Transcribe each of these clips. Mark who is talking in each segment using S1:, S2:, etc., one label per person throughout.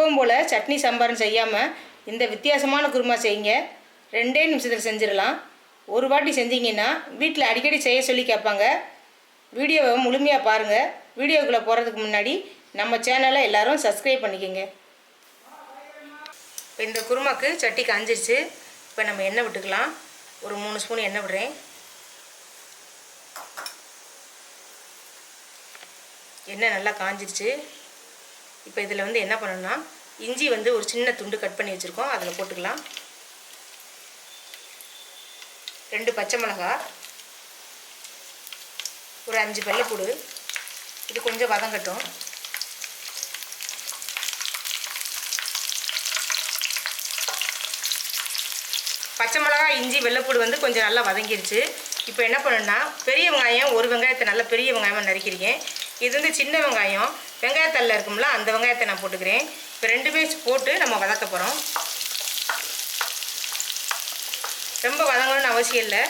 S1: எப்பவும் போல் சட்னி சாம்பார்னு செய்யாமல் இந்த வித்தியாசமான குருமா செய்யுங்க. ரெண்டே நிமிஷத்தில் செஞ்சிடலாம். ஒரு வாட்டி செஞ்சீங்கன்னா வீட்டில் அடிக்கடி செய்ய சொல்லி கேட்பாங்க. வீடியோவை முழுமையாக பாருங்கள் வீடியோக்குள்ளே போகிறதுக்கு முன்னாடி நம்ம சேனலை எல்லாரும் சப்ஸ்கிரைப் பண்ணிக்கோங்க. இப்போ இந்த குருமாக்கு சட்டி காஞ்சிருச்சு. இப்போ நம்ம எண்ணெய் விட்டுக்கலாம். ஒரு மூணு ஸ்பூன் எண்ணெய் விடுறேன். எண்ணெய் நல்லா காஞ்சிருச்சு. இப்போ இதில் வந்து என்ன பண்ணணும்னா இஞ்சி வந்து ஒரு சின்ன துண்டு கட் பண்ணி வச்சுருக்கோம். அதில் போட்டுக்கலாம். ரெண்டு பச்சை மிளகா. ஒரு அஞ்சு வெள்ளைப்பூடு இது கொஞ்சம் வதங்கட்டும் பச்சை மிளகாய் இஞ்சி வெள்ளைப்பூடு வந்து கொஞ்சம் நல்லா வதங்கிருச்சு. இப்போ என்ன பண்ணணும்னா பெரிய வெங்காயம் ஒரு வெங்காயத்தை நல்லா பெரிய வெங்காயமாக நறுக்கிறீங்க இது வந்து சின்ன வெங்காயம். வெங்காயத்தல்ல இருக்கும்ல அந்த வெங்காயத்தை நான் போட்டுக்கிறேன். இப்போ ரெண்டுமே போட்டு நம்ம வதக்க போகிறோம் ரொம்ப வதங்கணும்னு அவசியம் இல்லை.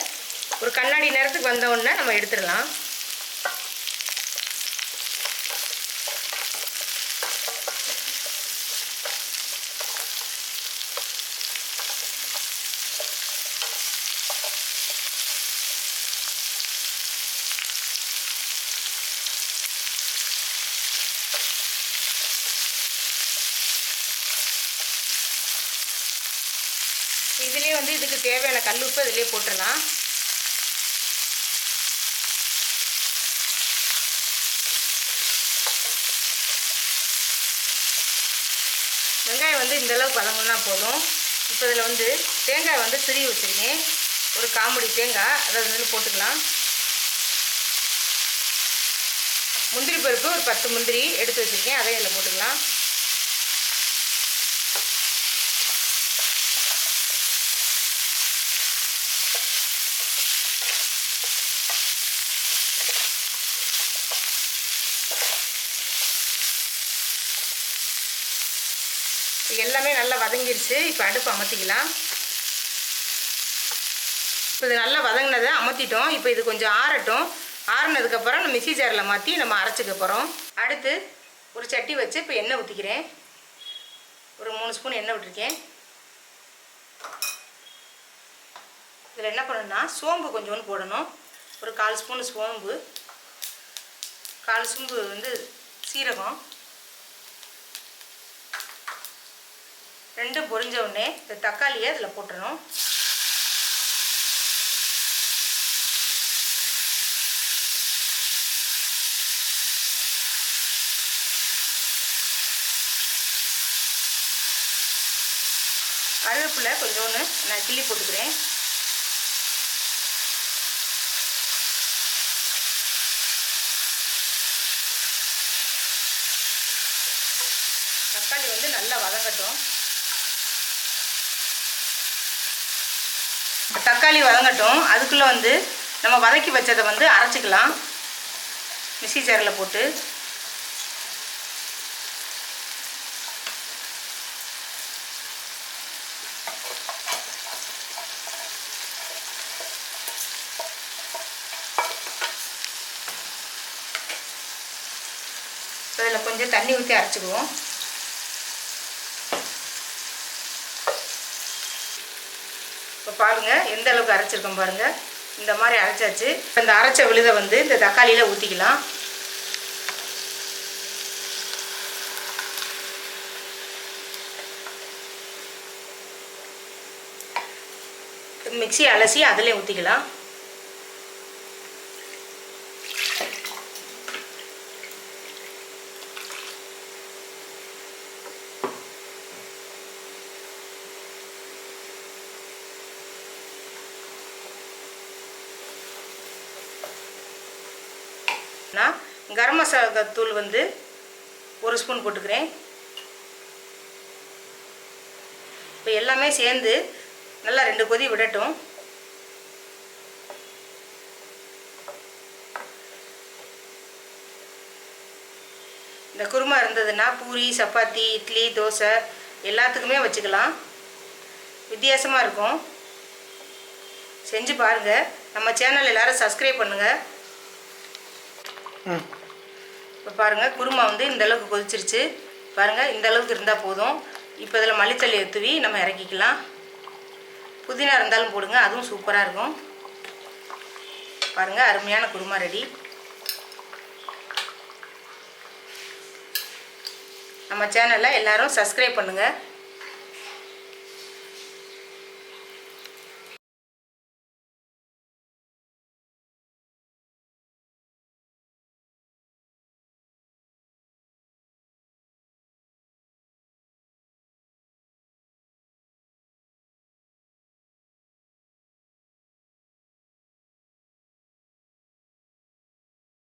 S1: ஒரு கண்ணாடி நேரத்துக்கு வந்தவுடனே நம்ம எடுத்துடலாம். இதுலேயே வந்து இதுக்கு தேவையான கல் உப்பு இதிலே போட்டுடலாம். வெங்காயம் வந்து இந்த அளவுக்கு வதங்கினா போதும். இப்போ இதில் வந்து தேங்காய் வந்து திருவி வச்சுருக்கேன். ஒரு காம்படி தேங்காய் அதை வந்து போட்டுக்கலாம். முந்திரி பருப்பு ஒரு பத்து முந்திரி எடுத்து வச்சுருக்கேன். அதையும் இதில் போட்டுக்கலாம். இது எல்லாமே நல்லா வதங்கிருச்சு. இப்போ அடுப்பு அமர்த்திக்கலாம். இப்போ இது நல்லா வதங்கினதை அமர்த்திட்டோம். இப்போ இது கொஞ்சம் ஆறட்டும். ஆறுனதுக்கப்புறம் நம்ம மிக்சி ஜாரில் மாற்றி நம்ம அரைச்சிக்க போகிறோம் அடுத்து ஒரு சட்டி வச்சு இப்போ எண்ணெய் ஊற்றிக்கிறேன் ஒரு மூணு ஸ்பூன் எண்ணெய் விட்டுருக்கேன். இதில் என்ன பண்ணணும்னா சோம்பு கொஞ்சோன்னு போடணும். ஒரு கால் ஸ்பூன் சோம்பு. கால் சோம்பு வந்து சீரகம். ரெண்டும் பொரிஞ்ச உடனே இந்த தக்காளியை அதில் போட்டுடணும் கருவேப்பிலை கொஞ்சோன்னு நான் கிள்ளி போட்டுக்கிறேன். தக்காளி வந்து நல்லா வதங்கட்டும். தக்காளி வதங்கட்டும். அதுக்குள்ளே வந்து நம்ம வதக்கி வச்சதை வந்து அரைச்சிக்கலாம். மிக்சி ஜாரில் போட்டு. இதில் கொஞ்சம் தண்ணி ஊற்றி அரைச்சிக்குவோம். இப்போ பாருங்கள் எந்த அளவுக்கு அரைச்சிருக்கோம் பாருங்கள் இந்த மாதிரி அரைச்சாச்சு. இப்போ இந்த அரைச்ச விழுதை வந்து இந்த தக்காளியில் ஊற்றிக்கலாம் மிக்ஸி அலசி அதிலே ஊற்றிக்கலாம் நான் கரம் மசாலா தூள் வந்து ஒரு ஸ்பூன் போட்டுக்கிறேன். இப்போ எல்லாமே சேர்ந்து நல்லா ரெண்டு கொதி விடட்டும். இந்த குருமா இருந்ததுன்னா பூரி சப்பாத்தி இட்லி தோசை எல்லாத்துக்குமே வச்சுக்கலாம். வித்தியாசமாக இருக்கும். செஞ்சு பாருங்கள் நம்ம சேனல் எல்லாரும் சப்ஸ்கிரைப் பண்ணுங்கள் இப்போ பாருங்கள் குருமா வந்து இந்த அளவுக்கு கொதிச்சிருச்சு. பாருங்கள் இந்த அளவுக்கு இருந்தால் போதும். இப்போ இதில் மல்லித்தள்ளி தூவி நம்ம இறக்கிக்கலாம். புதினா இருந்தாலும் போடுங்க அதுவும் சூப்பராக இருக்கும். பாருங்கள் அருமையான குருமா ரெடி நம்ம சேனலில் எல்லோரும் சப்ஸ்கிரைப் பண்ணுங்கள்